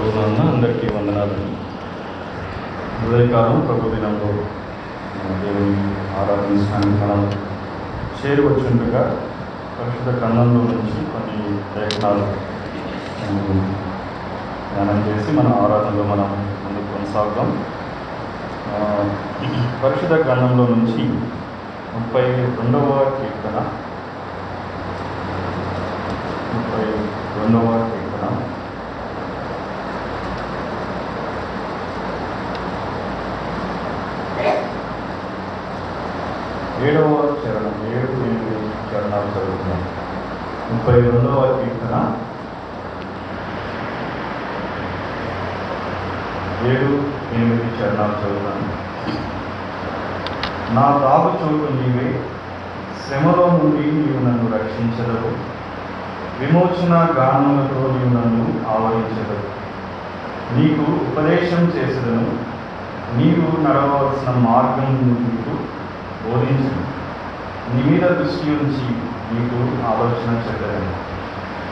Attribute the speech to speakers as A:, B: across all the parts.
A: ప్రభువునందు అందరికీ వందనాలండి ఉదయకాలం ప్రభు దినంలో దేవుని ఆరాధించడానికి మనం చేరువచ్చుండగా పరిశుద్ధ గ్రంథంలో నుంచి కొన్ని లేఖనాలు ధ్యానం చేసి మన ఆరాధనలో మనం ముందుకు కొనసాగుతాం ఆ, పరిశుద్ధ గ్రంథంలో నుంచి ముప్పై రెండవ కీర్తన. ముప్పై రెండవ కీర్తన. ఏడవ చరణం ఏడు ఎనిమిది చరణాలు చదువుతున్నాం. ముప్పై రెండవ కీర్తన. ఏడు ఎనిమిది చరణాలు చదువుతాను నా తాగు చోటు నీవే శ్రమలో నుండి నీవు నన్ను రక్షించదవు. విమోచన గానములతో నీవు నన్ను ఆవరించదవు. నీకు ఉపదేశం చేసదను నీవు నడవలసిన మార్గం నీకు? బోధించి నీ మీద దృష్టి ఉంచి నీకు ఆలోచన చెప్పదని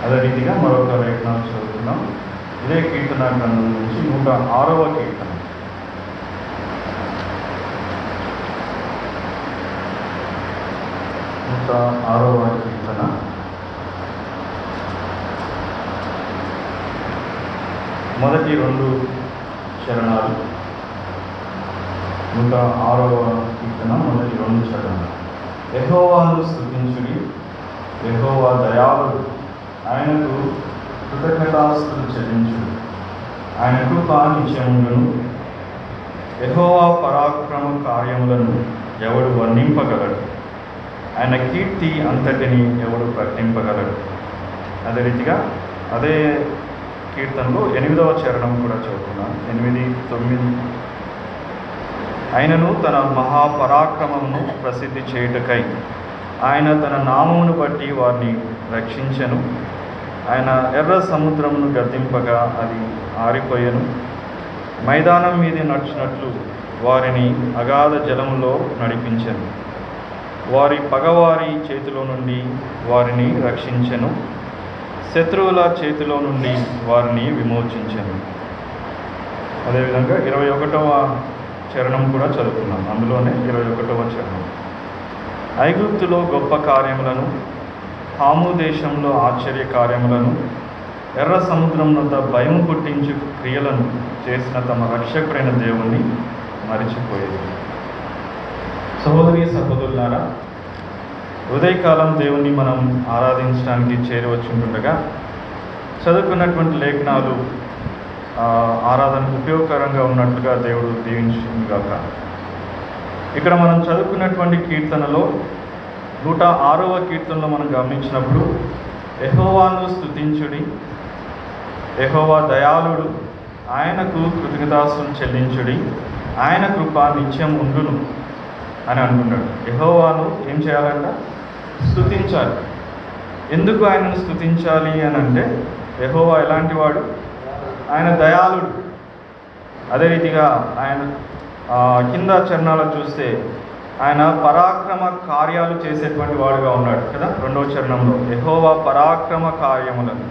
A: అదే రీతిగా మరొక లేఖనం చదువుతున్నాం ఇదే కీర్తన గ్రంథం నుంచి నూట ఆరవ కీర్తన. నూట ఆరవ కీర్తన. మొదటి రెండు చరణాలు. నూట ఆరవ కీర్తన మొదటి రెండు చదవండి యెహోవాను స్థుతించుడి యహోవా దయాళుడు. ఆయనకు కృతజ్ఞతాస్తులు చెల్లించుడు. ఆయన కృప నిత్యములను యహోవా పరాక్రమ కార్యములను ఎవడు వర్ణింపగలడు? ఆయన కీర్తి అంతటిని ఎవడు ప్రకటింపగలడు? అదే రీతిగా అదే కీర్తనలో ఎనిమిదవ చరణం కూడా చదువుకున్నాను ఎనిమిది తొమ్మిది ఆయనను తన మహాపరాక్రమమును ప్రసిద్ధి చేయుటకై ఆయన తన నామమును బట్టి వారిని రక్షించెను. ఆయన ఎర్ర సముద్రమును గద్దింపగా అది ఆరిపోయెను. మైదానం మీద నడిచినట్లు వారిని అగాధ జలములో నడిపించను. వారి పగవారి చేతిలో నుండి వారిని రక్షించెను. శత్రువుల చేతిలో నుండి వారిని విమోచించను. అదేవిధంగా ఇరవై ఒకటవ చరణం కూడా చదువుకున్నాం. అందులోనే ఇరవై ఒకటవ చరణం. ఐగుప్తులో గొప్ప కార్యములను హాము దేశంలో ఆశ్చర్య కార్యములను ఎర్ర సముద్రం వద్ద భయం పుట్టించు క్రియలను చేసిన తమ రక్షకుడైన దేవుణ్ణి మరిచిపోయేది. సహోదరి సహోదరులారా ఉదయకాలం దేవుణ్ణి మనం ఆరాధించడానికి చేరవచ్చుంటుండగా చదువుకున్నటువంటి లేఖనాలు ఆరాధనకు ఉపయోగకరంగా ఉన్నట్లుగా దేవుడు దీవించుగాక ఇక్కడ మనం చదువుకున్నటువంటి కీర్తనలో నూట ఆరవ కీర్తనలో మనం గమనించినప్పుడు ఎహోవాను స్తుతించుడి ఎహోవా దయాళుడు ఆయనకు కృతజ్ఞతాస్తులు చెల్లించుడి ఆయన కృప నిత్యం ఉండును అని అనుకున్నాడు ఎహోవాను ఏం చేయాలంట? స్థుతించాలి ఎందుకు ఆయనను స్థుతించాలి అని అంటే ఎహోవా ఎలాంటి వాడు? ఆయన దయాళుడు. అదే రీతిగా ఆయన కింద చరణాలు చూస్తే ఆయన పరాక్రమ కార్యాలు చేసేటువంటి వాడుగా ఉన్నాడు కదా రెండవ చరణంలో. ఎహోవా పరాక్రమ కార్యములను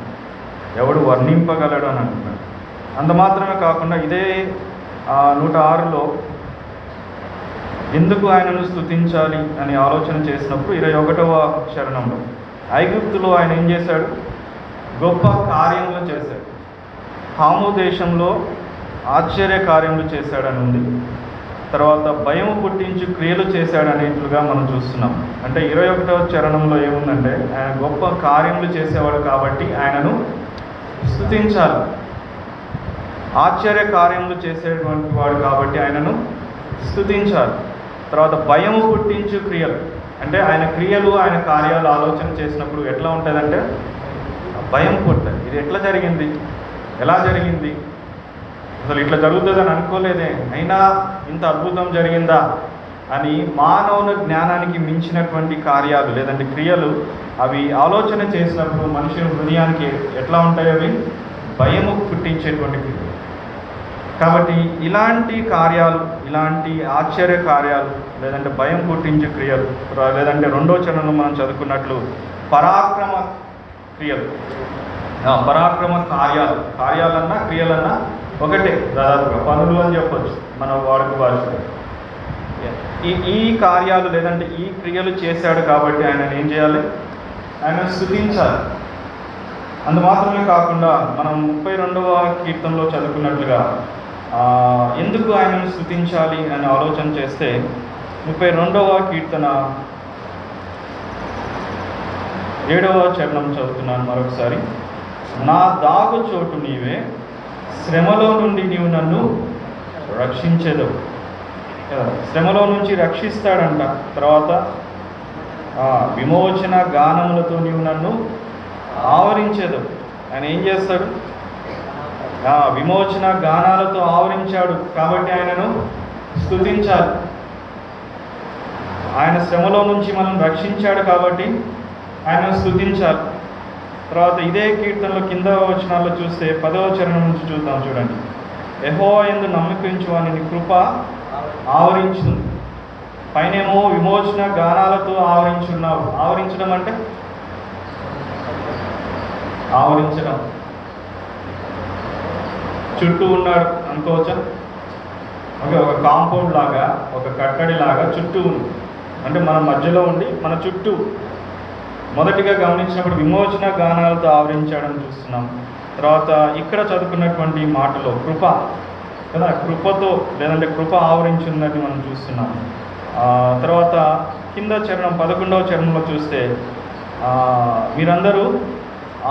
A: ఎవడు వర్ణింపగలడు అని అంటున్నాడు. అంత మాత్రమే కాకుండా ఇదే నూట ఆరులో ఎందుకు ఆయనను స్తుతించాలి అని ఆలోచన చేసినప్పుడు ఇరవై ఒకటవ చరణంలో ఐగుప్తులో ఆయన ఏం చేశాడు? గొప్ప కార్యములు చేశాడు. హాము దేశంలో ఆశ్చర్య కార్యములు చేశాడని ఉంది తర్వాత భయం పుట్టించు క్రియలు చేశాడనేట్లుగా మనం చూస్తున్నాం. అంటే ఇరవై ఒకటవ చరణంలో ఏముందంటే ఆయన గొప్ప కార్యములు చేసేవాడు కాబట్టి ఆయనను స్థుతించాలి ఆశ్చర్య కార్యములు చేసేటువంటి వాడు కాబట్టి ఆయనను స్థుతించాలి తర్వాత భయము పుట్టించు క్రియలు. అంటే ఆయన క్రియలు ఆయన కార్యాలు ఆలోచన చేసినప్పుడు ఎట్లా ఉంటుందంటే భయం పుట్టదు. ఇది ఎట్లా జరిగింది? ఎలా జరిగింది? అసలు ఇట్లా జరుగుతుందని అనుకోలేదే. అయినా ఇంత అద్భుతం జరిగిందా? అని మానవుని జ్ఞానానికి మించినటువంటి కార్యాలు లేదంటే క్రియలు అవి ఆలోచన చేసినప్పుడు మనిషి హృదయానికి ఎట్లా ఉంటాయి అవి? భయము పుట్టించేటువంటి క్రియలు. కాబట్టి ఇలాంటి కార్యాలు ఇలాంటి ఆశ్చర్య కార్యాలు లేదంటే భయం పుట్టించే క్రియలు ర- లేదంటే రెండో చరణంలో మనం చదువుకున్నట్లు పరాక్రమ క్రియలు. పరాక్రమ కార్యాలు కార్యాలన్నా క్రియలన్నా ఒకటే దాదాపుగా. పనులు అని చెప్పచ్చు మన వాడుక భాషలో ఈ ఈ కార్యాలు లేదంటే ఈ క్రియలు చేశాడు కాబట్టి ఆయన ఏం చేయాలి? ఆయన స్థుతించాలి. అందు మాత్రమే కాకుండా మనం ముప్పై రెండవ కీర్తనలో చదువుకున్నట్లుగా ఎందుకు ఆయనను స్థుతించాలి అని ఆలోచన చేస్తే ముప్పై రెండవ కీర్తన ఏడవ చరణం చదువుతున్నాను మరొకసారి. నా దాగు చోటు నీవే. శ్రమలో నుండి నీవు నన్ను రక్షించదు శ్రమలో నుంచి రక్షిస్తాడంట. తర్వాత విమోచన గానములతో నీవు నన్ను ఆవరించదు ఆయన ఏం చేస్తాడు? విమోచన గానాలతో ఆవరించాడు. కాబట్టి ఆయనను స్తుతించాలి. ఆయన శ్రమలో నుంచి మనం రక్షించాడు కాబట్టి ఆయనను స్తుతించాలి. తర్వాత ఇదే కీర్తనలో కింద వచనాల్లో చూస్తే పదవ చరణం నుంచి చూద్దాం చూడండి. ఎహో ఎందు నమ్మకించు అని కృప ఆవరించింది పైనేమో విమోచన గానాలతో ఆవరించున్నావు. ఆవరించడం అంటే? ఆవరించడం. చుట్టూ ఉన్నాడు అనుకోవచ్చా? ఓకే ఒక కాంపౌండ్ లాగా ఒక కట్టడి లాగా చుట్టూ ఉంది. అంటే మన మధ్యలో ఉండి మన చుట్టూ. మొదటిగా గమనించినప్పుడు విమోచన గానాలతో ఆవరించాడని చూస్తున్నాం. తర్వాత ఇక్కడ చదువుకున్నటువంటి మాటలో కృప కదా కృపతో లేదంటే కృప ఆవరించిందని మనం చూస్తున్నాం. తర్వాత కింద చరణం పదకొండవ చరణంలో చూస్తే మీరందరూ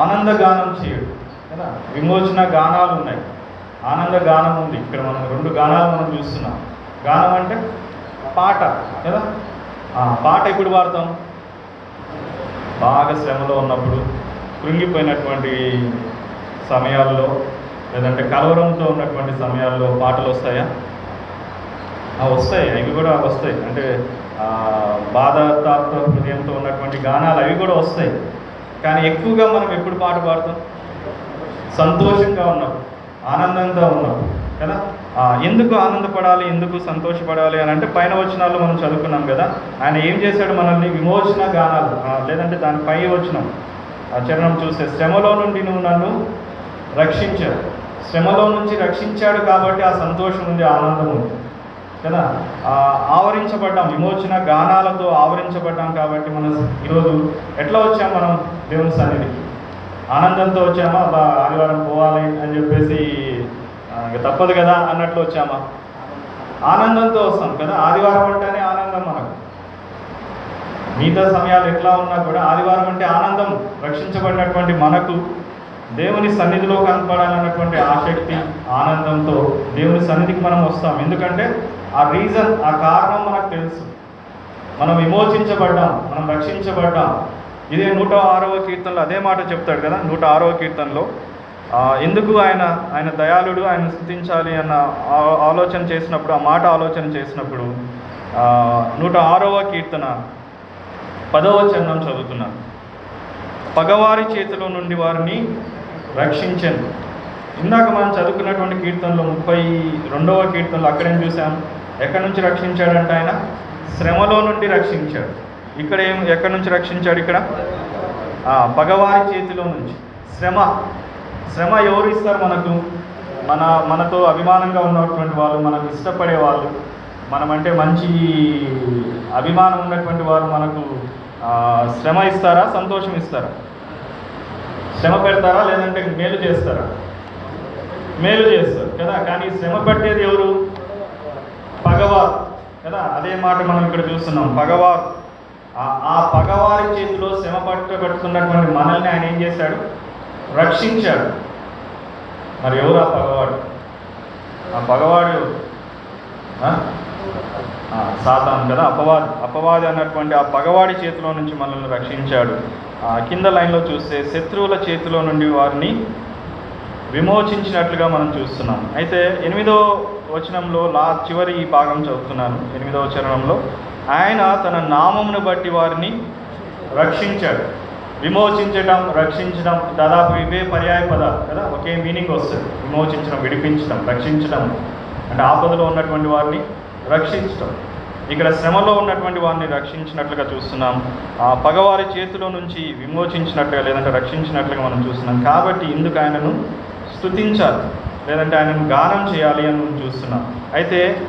A: ఆనంద గానం చేయడు కదా విమోచన గానాలు ఉన్నాయి. ఆనంద గానం ఉంది. ఇక్కడ మనం రెండు గానాలు మనం చూస్తున్నాం. గానం అంటే పాట కదా పాట ఎప్పుడు పాడతాం? బాగా శ్రమలో ఉన్నప్పుడు కృంగిపోయినటువంటి సమయాల్లో లేదంటే కలవరంతో ఉన్నటువంటి సమయాల్లో పాటలు వస్తాయా? ఆ, వస్తాయి. అవి కూడా వస్తాయి. అంటే ఆ, హృదయంతో ఉన్నటువంటి గానాలు అవి కూడా వస్తాయి. కానీ ఎక్కువగా మనం ఎప్పుడు పాట పాడతాం? సంతోషంగా ఉన్నప్పుడు ఆనందంగా ఉన్నప్పుడు. కదా? ఎందుకు ఆనందపడాలి ఎందుకు సంతోషపడాలి అని అంటే పైన వచనాల్లో మనం చదువుకున్నాం కదా ఆయన ఏం చేశాడు మనల్ని విమోచన గానాలు లేదంటే దాని పై వచనం ఆ చరణం చూస్తే శ్రమలో నుండి నువ్వు నన్ను రక్షించాడు శ్రమలో నుంచి రక్షించాడు కాబట్టి ఆ సంతోషం ఉంది ఆనందం ఉంది. కదా? ఆవరించబడ్డాం విమోచన గానాలతో ఆవరించబడ్డాం కాబట్టి మనం ఈరోజు ఎట్లా వచ్చాం మనం దేవుని సన్నిధికి? ఆనందంతో వచ్చామా? ఆదివారం పోవాలి అని చెప్పేసి ఇక తప్పదు కదా అన్నట్లు వచ్చామా? ఆనందంతో వస్తాం కదా? ఆదివారం అంటేనే ఆనందం మనకు. మిగతా సమయాలు ఎట్లా ఉన్నా కూడా ఆదివారం అంటే ఆనందం రక్షించబడినటువంటి మనకు దేవుని సన్నిధిలో కనపడాలన్నటువంటి ఆసక్తి ఆనందంతో దేవుని సన్నిధికి మనం వస్తాం. ఎందుకంటే ఆ రీజన్ ఆ కారణం మనకు తెలుసు. మనం విమోచించబడ్డాం మనం రక్షించబడ్డాం. ఇదే నూట ఆరవ కీర్తనలో అదే మాట చెప్తాడు కదా? నూట ఆరవ కీర్తనలో ఎందుకు ఆయన ఆయన దయాళుడు ఆయన స్థుతించాలి అన్న ఆలోచన చేసినప్పుడు ఆ మాట ఆలోచన చేసినప్పుడు నూట ఆరవ కీర్తన పదవ చరణం చదువుతున్నాను పగవారి చేతిలో నుండి వారిని రక్షించను. ఇందాక మనం చదువుకున్నటువంటి కీర్తనలో ముప్పై రెండవ కీర్తనలో అక్కడేం చూసాం ఎక్కడి నుంచి రక్షించాడంటే ఆయన? శ్రమలో నుండి రక్షించాడు. ఇక్కడ ఏం ఎక్కడి నుంచి రక్షించాడు ఇక్కడ? పగవారి చేతిలో నుంచి. శ్రమ. శ్రమ ఎవరు ఇస్తారు మనకు? మన మనతో అభిమానంగా ఉన్నటువంటి వాళ్ళు మనం ఇష్టపడే వాళ్ళు మనమంటే మంచి అభిమానం ఉన్నటువంటి వారు మనకు శ్రమ ఇస్తారా సంతోషం ఇస్తారా? శ్రమ పెడతారా లేదంటే మేలు చేస్తారా? మేలు చేస్తారు కదా? కానీ శ్రమ పెట్టేది ఎవరు? పగవారు కదా? అదే మాట మనం ఇక్కడ చూస్తున్నాం పగవారు. ఆ- పగవారి చేతిలో శ్రమ పట్టబడుతున్నటువంటి మనల్ని ఆయన ఏం చేశాడు? రక్షించాడు. మరి ఎవరు ఆ పగవాడు? ఆ పగవాడు సాతాను కదా అపవాది. అపవాది అన్నటువంటి ఆ పగవాడి చేతిలో నుంచి మనల్ని రక్షించాడు. ఆ, కింద లైన్లో చూస్తే శత్రువుల చేతిలో నుండి వారిని విమోచించినట్లుగా మనం చూస్తున్నాం. అయితే ఎనిమిదో వచనంలో లా చివరి ఈ భాగం చదువుతున్నాను. ఎనిమిదో చరణంలో ఆయన తన నామమును బట్టి వారిని రక్షించాడు. విమోచించడం రక్షించడం దాదాపు ఇవే పర్యాయ పదాలు కదా? ఒకే మీనింగ్ వస్తుంది. విమోచించడం విడిపించడం రక్షించడం అంటే ఆపదలో ఉన్నటువంటి వారిని రక్షించడం ఇక్కడ శ్రమలో ఉన్నటువంటి వారిని రక్షించినట్లుగా చూస్తున్నాం. ఆ పగవారి చేతిలో నుంచి విమోచించినట్లుగా లేదంటే రక్షించినట్లుగా మనం చూస్తున్నాం. కాబట్టి ఇందుకు ఆయనను స్తుతించాలి. లేదంటే ఆయనను గానం చేయాలి అని మనం చూస్తున్నాం. అయితే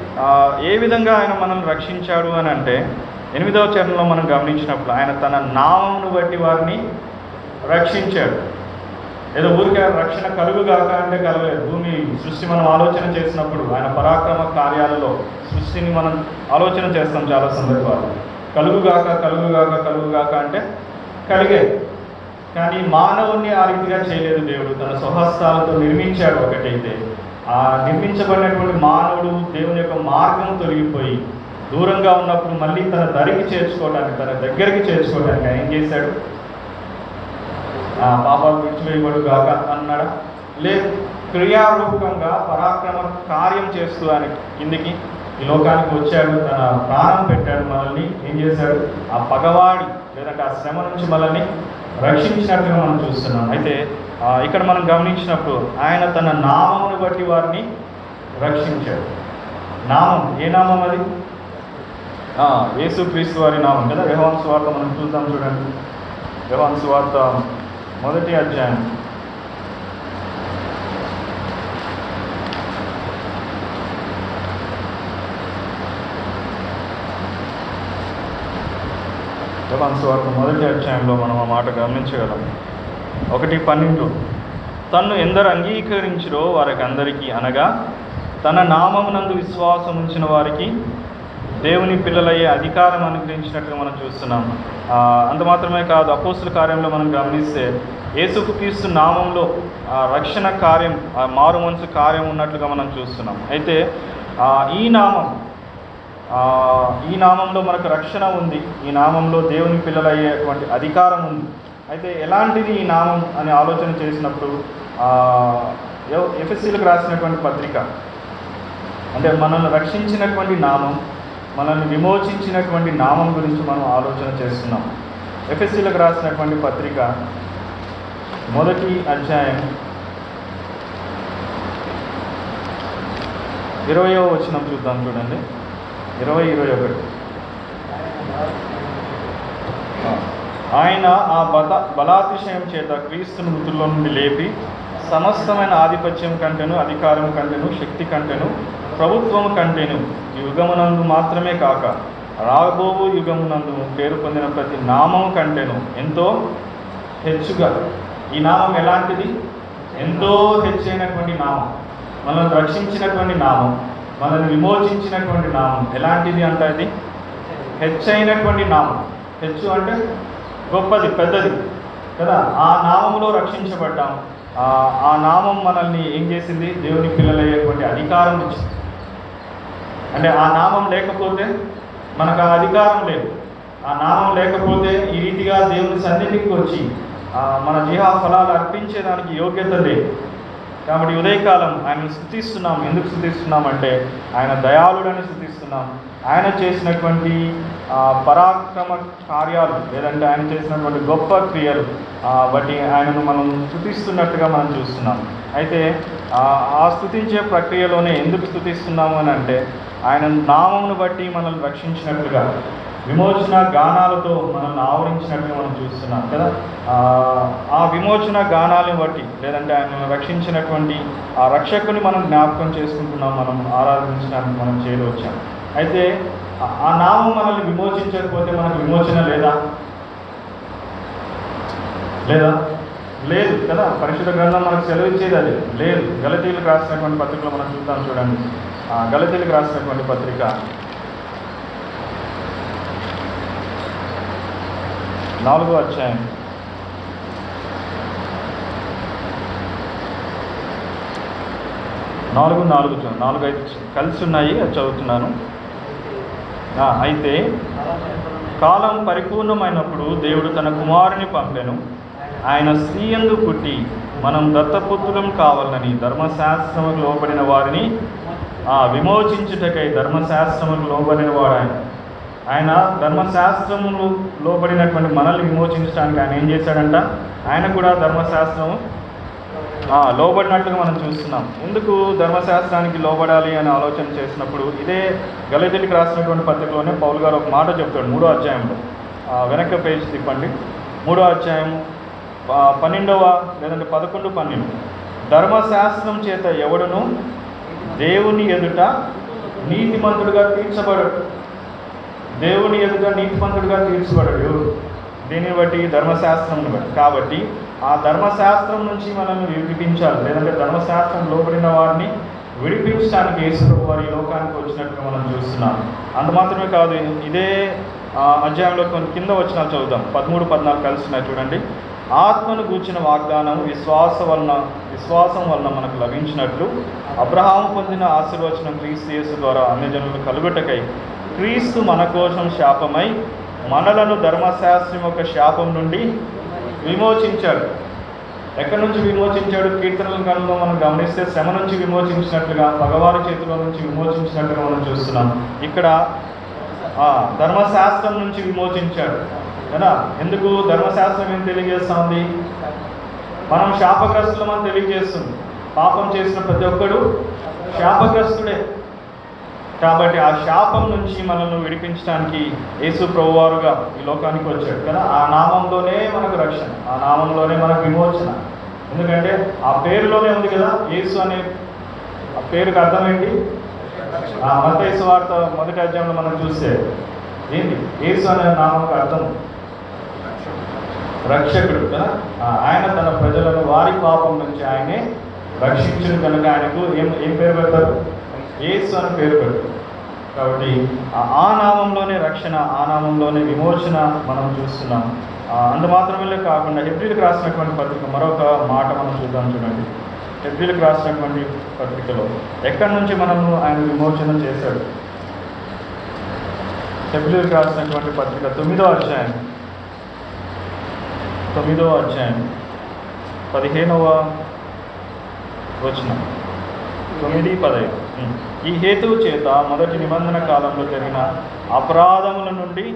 A: ఏ విధంగా ఆయన మనల్ని రక్షించాడు అని అంటే ఎనిమిదవ చరణంలో మనం గమనించినప్పుడు ఆయన తన నామమును బట్టి వారిని రక్షించాడు. ఏదో ఊరికే రక్షణ కలుగుగాక అంటే కలగలేదు. భూమి సృష్టి మనం ఆలోచన చేసినప్పుడు ఆయన పరాక్రమ కార్యాలలో సృష్టిని మనం ఆలోచన చేస్తాం చాలా సందర్భాలు కలుగుగాక కలుగుగాక కలుగుగాక అంటే కలిగే కానీ మానవుణ్ణి ఆ రీతిగా చేయలేదు దేవుడు. తన స్వహస్తాలతో నిర్మించాడు ఒకటైతే. ఆ నిర్మించబడినటువంటి మానవుడు దేవుని యొక్క మార్గం తొలగిపోయి దూరంగా ఉన్నప్పుడు మళ్ళీ తన దరికి చేర్చుకోవడానికి తన దగ్గరికి చేర్చుకోవడానికి ఆయన ఏం చేశాడు? ఆ పాపాలు విడిచివేయబడు గాక అన్నాడా. లేదు క్రియారూపకంగా పరాక్రమ కార్యం చేస్తూ ఆయన కిందికి ఈ లోకానికి వచ్చాడు. తన ప్రాణం పెట్టాడు మనల్ని. ఏం చేశాడు? ఆ పగవాడి లేదంటే ఆ శ్రమ నుంచి మనల్ని రక్షించినట్టుగా మనం చూస్తున్నాం. అయితే ఇక్కడ మనం గమనించినప్పుడు ఆయన తన నామమును బట్టి వారిని రక్షించాడు. నామం ఏ నామం అది? యేసుక్రీస్తు వారి నామం కదా? వ్యవహాన్ సువార్త మనం చూద్దాం చూడండి. వ్యవహాన్ సువార్త మొదటి అధ్యాయం. వ్యవహాన్ సువార్త మొదటి అధ్యాయంలో మనం ఆ మాట గమనించగలం. ఒకటి పన్నెండు. తన్ను ఎందరు అంగీకరించరో వారికి అందరికీ అనగా తన నామమునందు విశ్వాసం ఉంచిన వారికి దేవుని పిల్లలయ్యే అధికారం అనుగ్రహించినట్టుగా మనం చూస్తున్నాం అంత మాత్రమే కాదు అపోస్తుల కార్యంలో మనం గమనిస్తే యేసుకు క్రీస్తు నామంలో రక్షణ కార్యం మారు మనసు కార్యం ఉన్నట్లుగా మనం చూస్తున్నాం అయితే ఈ నామం ఈ నామంలో మనకు రక్షణ ఉంది ఈ నామంలో దేవుని పిల్లలయ్యేటువంటి అధికారం ఉంది. అయితే ఎలాంటిది ఈ నామం అని ఆలోచన చేసినప్పుడు ఎఫ్ఎస్సీలకు రాసినటువంటి పత్రిక అంటే మనల్ని రక్షించినటువంటి నామం మనల్ని విమోచించినటువంటి నామం గురించి మనం ఆలోచన చేస్తున్నాం. ఎఫ్ఎస్సీలకు రాసినటువంటి పత్రిక మొదటి అధ్యాయం ఇరవయో వచనం చూద్దాం చూడండి. ఇరవై ఇరవై ఒకటి. ఆయన ఆ బల బలాతిశయం చేత క్రీస్తు మృతుల్లో నుండి లేపి సమస్తమైన ఆధిపత్యం కంటెను అధికారం కంటేను శక్తి కంటెను ప్రభుత్వము కంటేను యుగమునందు మాత్రమే కాక రాబోవు యుగమునందు పేరు పొందిన ప్రతి నామము కంటేను ఎంతో హెచ్చుగా. ఈ నామం ఎలాంటిది? ఎంతో హెచ్చైనటువంటి నామం మనల్ని రక్షించినటువంటి నామం మనల్ని విమోచించినటువంటి నామం. ఎలాంటిది అంటే అది హెచ్చైనటువంటి నామం. హెచ్చు అంటే గొప్పది పెద్దది కదా? ఆ నామంలో రక్షించబడ్డాం ఆ ఆ నామం మనల్ని ఏం చేసింది? దేవుని పిల్లలయ్యేటువంటి అధికారం ఇచ్చింది. అంటే ఆ నామం లేకపోతే మనకు ఆ అధికారం లేదు. ఆ నామం లేకపోతే ఈ రీతిగా దేవుని సన్నిధికి వచ్చి మన జీహా ఫలాలు అర్పించేదానికి యోగ్యత లేదు. కాబట్టి ఉదయకాలం ఆయనను స్థుతిస్తున్నాం. ఎందుకు స్థుతిస్తున్నాం అంటే ఆయన దయాళుడని స్థుతిస్తున్నాం. ఆయన చేసినటువంటి పరాక్రమ కార్యాలు లేదంటే ఆయన చేసినటువంటి గొప్ప క్రియలు బట్టి ఆయనను మనం స్థుతిస్తున్నట్టుగా మనం చూస్తున్నాం. అయితే ఆ స్థుతించే ప్రక్రియలోనే ఎందుకు స్థుతిస్తున్నాము అని అంటే ఆయన నామమును బట్టి మనల్ని రక్షించినట్లుగా విమోచన గానాలతో మనల్ని ఆవరించినట్టుగా మనం చూస్తున్నాం కదా. ఆ, విమోచన గానాలను బట్టి లేదంటే ఆయన రక్షించినటువంటి ఆ రక్షకుని మనం జ్ఞాపకం చేసుకుంటున్నాం మనం ఆరాధించడానికి మనం చేరవచ్చాం అయితే ఆ నామం మనల్ని విమోచించకపోతే మనకు విమోచన లేదా? లేదా? లేదు కదా? పరిశుద్ధ గ్రంథం మనకు సెలవిచ్చేది అది. లేదు. గలతీలకు రాసినటువంటి పత్రికలు మనం చూద్దాం చూడండి. గలతీలకు రాసినటువంటి పత్రిక. నాలుగో అధ్యాయం. నాలుగు నాలుగు నాలుగు ఐదు కలిసి ఉన్నాయి అది చదువుతున్నాను. అయితే కాలం పరిపూర్ణమైనప్పుడు దేవుడు తన కుమారుని పంపాను. ఆయన స్త్రీయందు పుట్టి మనం దత్తపుత్రులం కావాలని ధర్మశాస్త్రముకు లోబడిన వారిని ఆ, విమోచించుటకై ధర్మశాస్త్రముకు లోబడిన వాడు ఆయన. ఆయన ధర్మశాస్త్రములు లోబడినటువంటి మనల్ని విమోచించడానికి ఆయన ఏం చేశాడంట? ఆయన కూడా ధర్మశాస్త్రము లోబడినట్లుగా మనం చూస్తున్నాం. ఎందుకు ధర్మశాస్త్రానికి లోబడాలి అని ఆలోచన చేసినప్పుడు ఇదే గలితుడికి రాసినటువంటి పత్రికలోనే పౌల్ గారు ఒక మాట చెప్తాడు మూడో అధ్యాయంలో. ఆ, వెనక పేజ్ తిప్పండి. మూడో అధ్యాయం పన్నెండవ లేదంటే పదకొండు పన్నెండు. ధర్మశాస్త్రం చేత ఎవడును? దేవుని ఎదుట నీతిమంతుడుగా తీర్చబడడు. దేవుని ఎదుట నీతిమంతుడుగా తీర్చబడడు. ఎవరు దీన్ని బట్టి ధర్మశాస్త్రం బట్టి. కాబట్టి ఆ ధర్మశాస్త్రం నుంచి మనం విడిపించాలి. లేదంటే ధర్మశాస్త్రం లోపడిన వారిని విడిపించడానికి యేసుప్రభు వారి లోకానికి వచ్చినట్టుగా మనం చూస్తున్నాం. అంత మాత్రమే కాదు ఇదే అధ్యాయంలో కొన్ని కింద వచ్చిన చదువుదాం పదమూడు పద్నాలుగు కలిసి చూడండి. ఆత్మను గూర్చిన వాగ్దానం విశ్వాస వలన విశ్వాసం వలన మనకు లభించినట్లు అబ్రహాం పొందిన ఆశీర్వచనం క్రీస్తు యేసు ద్వారా అన్ని జనులు కలుగుటకై క్రీస్తు మన కోసం శాపమై మనలను ధర్మశాస్త్రం యొక్క శాపం నుండి విమోచించాడు. ఎక్కడి నుంచి విమోచించాడు? కీర్తనల కాలంలో మనం గమనిస్తే శ్రమ నుంచి విమోచించినట్లుగా భగవాని చేతిలో నుంచి విమోచించినట్లుగా మనం చూస్తున్నాం. ఇక్కడ ధర్మశాస్త్రం నుంచి విమోచించాడు. కదా? ఎందుకు ధర్మశాస్త్రం ఏం తెలియజేస్తా ఉంది మనం శాపగ్రస్తులమని తెలియజేస్తుంది. పాపం చేసిన ప్రతి ఒక్కడు శాపగ్రస్తుడే. కాబట్టి ఆ శాపం నుంచి మనల్ని విడిపించడానికి యేసు ప్రభువారుగా ఈ లోకానికి వచ్చాడు కదా? ఆ నామంలోనే మనకు రక్షణ ఆ నామంలోనే మనకు విమోచన. ఎందుకంటే ఆ పేరులోనే ఉంది కదా యేసు అనే ఆ పేరుకి అర్థం ఏంటి? ఆ మత వార్త మొదటి అధ్యాయంలో మనం చూస్తే ఏంటి? యేసు అనే నామంకి అర్థం రక్షకుడు కదా? ఆయన తన ప్రజలను వారి పాపం నుంచి ఆయనే రక్షించిన కనుక ఆయనకు ఏం ఏం పేరు పెడతారు? ఏసు అని పేరు పెడతారు. కాబట్టి ఆ- నామంలోనే రక్షణ ఆ నామంలోనే విమోచన మనం చూస్తున్నాం. ఆ, అంత మాత్రమే కాకుండా హెబ్రిల్కి రాసినటువంటి పత్రిక మరొక మాట మనం చూద్దాం చూడండి. హెబ్రిల్కి రాసినటువంటి పత్రికలో ఎక్కడి నుంచి మనము ఆయన విమోచన చేశాడు? హెబ్రిల్కి రాసినటువంటి పత్రిక తొమ్మిదో అధ్యాయం. తొమ్మిదవ అధ్యాయం పదిహేనవ వచనం. తొమ్మిది పదహైదు ఈ హేతువు చేత మొదటి నిబంధన కాలంలో జరిగిన అపరాధముల నుండి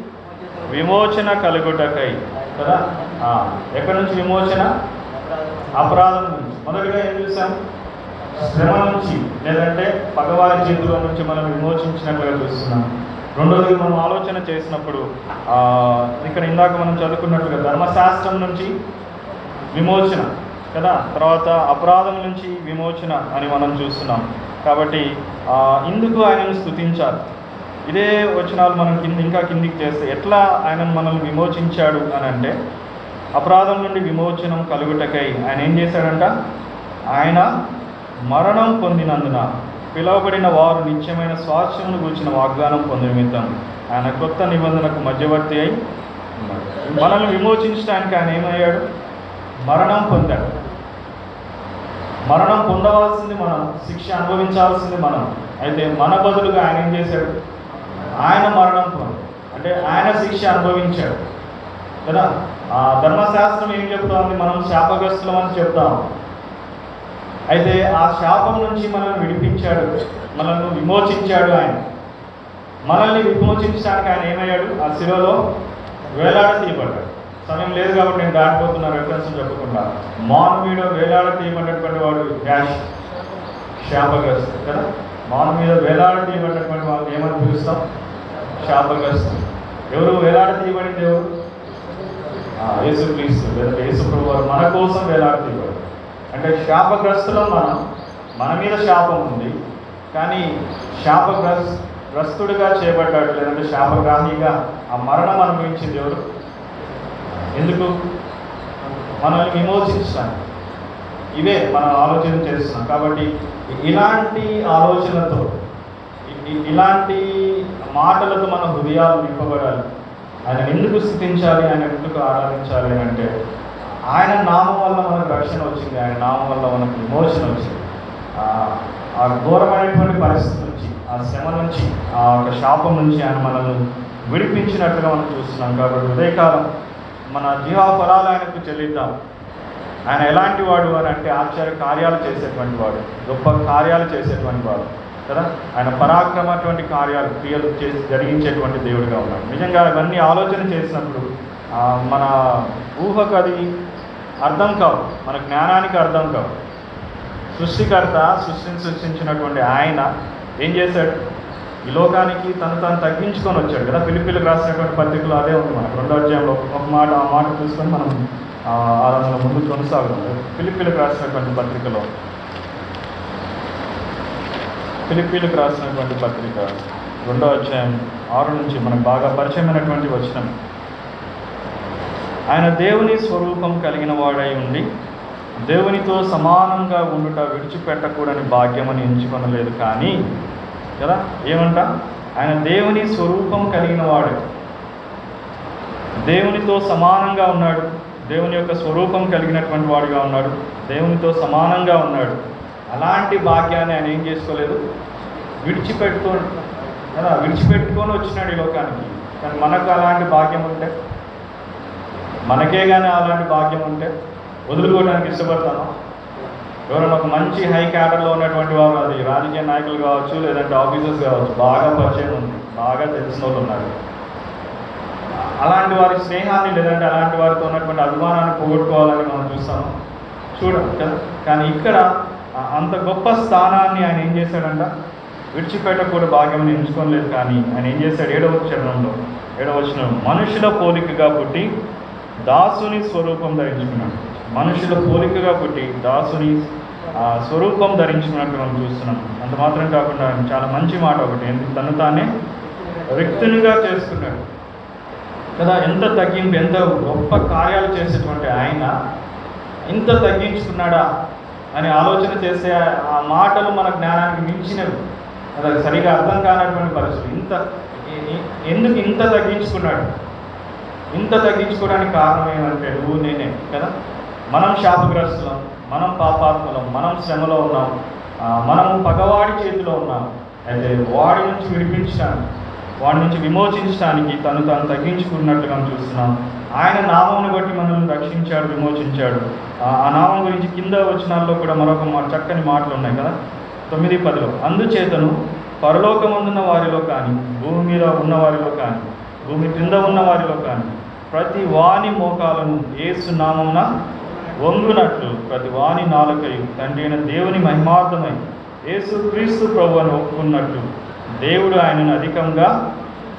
A: విమోచన కలుగుటకై కదా? ఎక్కడి నుంచి విమోచన? అపరాధం నుంచి. మొదటిగా ఏం చూసాం? శ్రమ నుంచి లేదంటే పగవారి చేతిలో నుంచి మనం విమోచించినట్లుగా చూస్తున్నాం. రెండోది మనం ఆలోచన చేసినప్పుడు ఇక్కడ ఇందాక మనం చదువుకున్నట్టుగా ధర్మశాస్త్రం నుంచి విమోచన కదా? తర్వాత అపరాధం నుంచి విమోచన అని మనం చూస్తున్నాం. కాబట్టి ఇందుకు ఆయనను స్తుతించాలి. ఇదే వచనాలు మనం కింద ఇంకా కిందికి చేస్తే ఎట్లా ఆయన మనల్ని విమోచించాడు అని అంటే అపరాధం నుండి విమోచనం కలుగుటకై ఆయన ఏం చేశాడంట? ఆయన మరణం పొందినందున పిలువబడిన వారు నిత్యమైన స్వాస్థ్యమును గురించిన వాగ్దానం పొంది నిమిత్తం ఆయన కొత్త నిబంధనకు మధ్యవర్తి అయి మనల్ని విమోచించడానికి ఆయన ఏమయ్యాడు? మరణం పొందాడు. మరణం పొందవలసింది మనం శిక్ష అనుభవించాల్సింది మనం. అయితే మన బదులుగా ఆయన ఏం చేశాడు? ఆయన మరణం పొంది అంటే ఆయన శిక్ష అనుభవించాడు. కదా? ఆ ధర్మశాస్త్రం ఏం చెప్తోంది? మనం శాపగ్రస్తులం అని చెప్తాము అయితే ఆ శాపం నుంచి మనల్ని విడిపించాడు మనల్ని విమోచించాడు ఆయన. మనల్ని విమోచించడానికి ఆయన ఏమయ్యాడు? ఆ శిలలో వేలాడ తీయబడ్డాడు సమయం లేదు కాబట్టి నేను దాటిపోతున్న రెఫరెన్స్ చెప్పకుండా. మానవీయుడు వేలాడ తీయబడినటువంటి వాడు డాష్ శాపగ్రస్తు కదా? మానవు మీద వేలాడ తీయబడినటువంటి వాళ్ళని ఏమని పిలుస్తాం? శాపగ్రస్తు. ఎవరు వేలాడ తీయబడింది ఎవరు? యేసు క్రీస్తు లేదా యేసు ప్రభు వారు మన కోసం వేలాడ తీయబడ్డారు అంటే శాపగ్రస్తులం మనం మన మీద శాపం ఉంది. కానీ శాపగ్రస్ గ్రస్తుడిగా చేయబడ్డాడు లేదంటే శాపగ్రాహిగా ఆ మరణం అనుభవించింది ఎవరు? ఎందుకు? మనల్ని విమోచించడానికి. ఇవే మనం ఆలోచన చేస్తున్నాం. కాబట్టి ఇలాంటి ఆలోచనతో ఇలాంటి మాటలతో మన హృదయాలు నింపబడాలి. ఆయన ఎందుకు స్థితించాలి? ఆయన ఎందుకు ఆరాధించాలి అని అంటే ఆయన నామం వల్ల మనకు రక్షణ వచ్చింది ఆయన నామం వల్ల మనకు విమోచన వచ్చింది. ఆ- ఘోరమైనటువంటి పరిస్థితి నుంచి ఆ శ్రమ నుంచి ఆ ఒక శాపం నుంచి ఆయన మనల్ని విడిపించినట్టుగా మనం చూస్తున్నాం. కాబట్టి ఉదయకాలం మన జీవా ఫలాలు ఆయనకు చెల్లిద్దాం. ఆయన ఎలాంటి వాడు అని అంటే ఆశ్చర్య కార్యాలు చేసేటువంటి వాడు గొప్ప కార్యాలు చేసేటువంటి వాడు కదా? ఆయన పరాక్రమటువంటి కార్యాలు క్రియలు చేసి జరిగించేటువంటి దేవుడిగా ఉన్నాడు. నిజంగా ఇవన్నీ ఆలోచన చేసినప్పుడు మన ఊహకు అది అర్థం కావు. మన జ్ఞానానికి అర్థం కావు. సృష్టికర్త సృష్టిని సృష్టించినటువంటి ఆయన ఏం చేశాడు? ఈ లోకానికి తను తను తగ్గించుకొని వచ్చాడు కదా. పిలిపిలకు రాసినటువంటి పత్రికలు అదే ఉంది మనకు. రెండో అధ్యాయంలో ఒక మాట ఆ మాట చూసుకొని మనం ఆ, ముందు కొనసాగుతుంది పిలిపిలకు రాసినటువంటి పత్రికలో పిలిపిలకు రాసినటువంటి పత్రిక రెండో అధ్యాయం ఆరు నుంచి మనకు బాగా పరిచయమైనటువంటి వచ్చినాం ఆయన దేవుని స్వరూపం కలిగిన వాడై ఉండి దేవునితో సమానంగా ఉండుట విడిచిపెట్టకూడని భాగ్యమని ఎంచుకొనలేదు కానీ కదా ఏమంట? ఆయన దేవుని స్వరూపం కలిగిన వాడు. దేవునితో సమానంగా ఉన్నాడు. దేవుని యొక్క స్వరూపం కలిగినటువంటి వాడుగా ఉన్నాడు. దేవునితో సమానంగా ఉన్నాడు. అలాంటి భాగ్యాన్ని ఆయన ఏం చేసుకోలేదు? విడిచిపెట్టుకో కదా విడిచిపెట్టుకొని వచ్చినాడు ఈ లోకానికి. కానీ మనకు అలాంటి భాగ్యం ఉంటే? మనకే కానీ అలాంటి భాగ్యం ఉంటే వదులుకోవడానికి ఇష్టపడతాను. ఎవరైనా ఒక మంచి హై క్యాడర్లో ఉన్నటువంటి వారు అది రాజకీయ నాయకులు కావచ్చు లేదంటే ఆఫీసర్స్ కావచ్చు బాగా పరిచయం ఉంది. బాగా తెలిసిన వాళ్ళు ఉన్నారు. అలాంటి వారి స్నేహాన్ని లేదంటే అలాంటి వారితో ఉన్నటువంటి అభిమానాన్ని పోగొట్టుకోవాలని మనం చూస్తాము. చూడం కదా. కానీ ఇక్కడ అంత గొప్ప స్థానాన్ని ఆయన ఏం చేశాడంట? విడిచిపెట్టకూడ భాగ్యం ఎంచుకోలేదు కానీ ఆయన ఏం చేశాడు? ఏడవ చరణంలో ఏడవ వచనం మనుషుల పోలికగా పుట్టి దాసుని స్వరూపం ధరించుకున్నాడు. మనుషుల పోలికగా పుట్టి దాసుని ఆ, స్వరూపం ధరించుకున్నట్టు మనం చూస్తున్నాం. అంత మాత్రం కాకుండా చాలా మంచి మాట ఒకటి. ఎందుకు? తను తానే వ్యక్తునిగా చేసుకున్నాడు. కదా ఎంత తగ్గింపు ఎంత గొప్ప కార్యాలు చేసేటువంటి ఆయన ఇంత తగ్గించుకున్నాడా అని ఆలోచన చేసే ఆ మాటలు మన జ్ఞానానికి మించినవి. అది సరిగా అర్థం కానటువంటి పరిస్థితి. ఇంత ఎందుకు ఇంత తగ్గించుకున్నాడు? ఇంత తగ్గించుకోవడానికి కారణం ఏమంటే నువ్వు నేనే కదా? మనం శాపగ్రస్తులం మనం పాపాత్మలం మనం శ్రమలో ఉన్నాం మనము పగవాడి చేతిలో ఉన్నాం. అయితే వాడి నుంచి విడిపించడానికి వాడి నుంచి విమోచించడానికి తను తాను తగ్గించుకున్నట్టుగా మనం చూస్తున్నాం. ఆయన నామమును బట్టి మనల్ని రక్షించాడు విమోచించాడు. ఆ నామం గురించి కింద వచనాల్లో కూడా మరొక మా- చక్కని మాటలు ఉన్నాయి కదా? తొమ్మిది పదిలో అందుచేతను పరలోకమందున్న వారిలో కానీ భూమి మీద ఉన్న వారిలో కానీ భూమి క్రింద ఉన్న వారిలో కానీ ప్రతి వాణి మోకాలను ఏసు నామమున వంగునట్లు ప్రతి వాణి నాలుకై తండ్రి అయిన దేవుని మహిమార్థమై యేసు క్రీస్తు ప్రభు అని ఒప్పుకున్నట్లు దేవుడు ఆయనను అధికంగా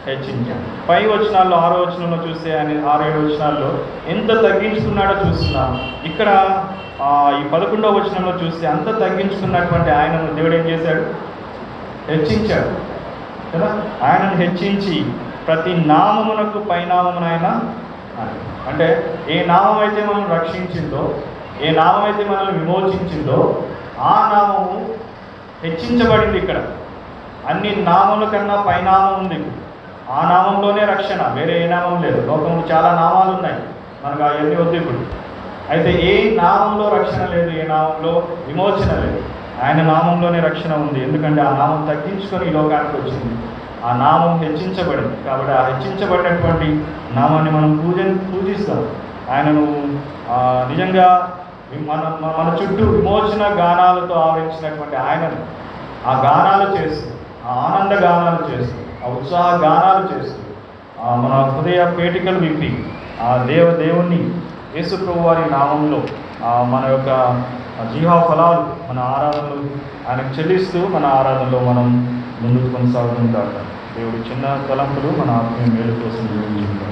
A: హెచ్చించాడు. పై వచనాల్లో ఆరో వచనంలో చూస్తే ఆయన ఆరేడు వచనాల్లో ఎంత తగ్గించుకున్నాడో చూస్తున్నాం. ఇక్కడ ఈ పదకొండవ వచనంలో చూస్తే అంత తగ్గించుకున్నటువంటి ఆయనను దేవుడు ఏం చేశాడు? హెచ్చించాడు. కదా? ఆయనను హెచ్చించి ప్రతి నామమునకు పైనామమునైనా అంటే ఏ నామం అయితే మనం రక్షించిందో ఏ నామం అయితే మనల్ని విమోచించిందో ఆ నామము హెచ్చించబడింది ఇక్కడ. అన్ని నామముల కన్నా పైనామం ఉంది ఆ నామంలోనే రక్షణ వేరే ఏ నామం లేదు. లోకంలో చాలా నామాలు ఉన్నాయి. మనకు అవన్నీ వద్దు ఇప్పుడు. అయితే ఏ నామంలో రక్షణ లేదు ఏ నామంలో విమోచన లేదు ఆయన నామంలోనే రక్షణ ఉంది. ఎందుకంటే ఆ నామం తగ్గించుకొని ఈ లోకానికి వచ్చింది. ఆ నామం హెచ్చించబడింది. కాబట్టి ఆ హెచ్చించబడినటువంటి నామాన్ని మనం పూజ పూజిస్తాం. ఆయనను నిజంగా మన మన- చుట్టూ విమోచన గానాలతో ఆవరించినటువంటి ఆయనను ఆ గానాలు చేస్తూ ఆ ఆనంద గానాలు చేస్తూ ఆ ఉత్సాహ గానాలు చేస్తూ ఆ మన హృదయ పేటికలు విప్పి ఆ దేవ దేవుణ్ణి యేసుప్రభు వారి నామంలో మన యొక్క జీవా ఫలాలు మన ఆరాధనలు ఆయనకు చెల్లిస్తూ మన ఆరాధనలో మనం ముందుకు కొనసాగుతుంటాం. దేవుడి చిన్న తలంపులు మన ఆత్మీయ మేలు కోసం జీవించుకుంటాం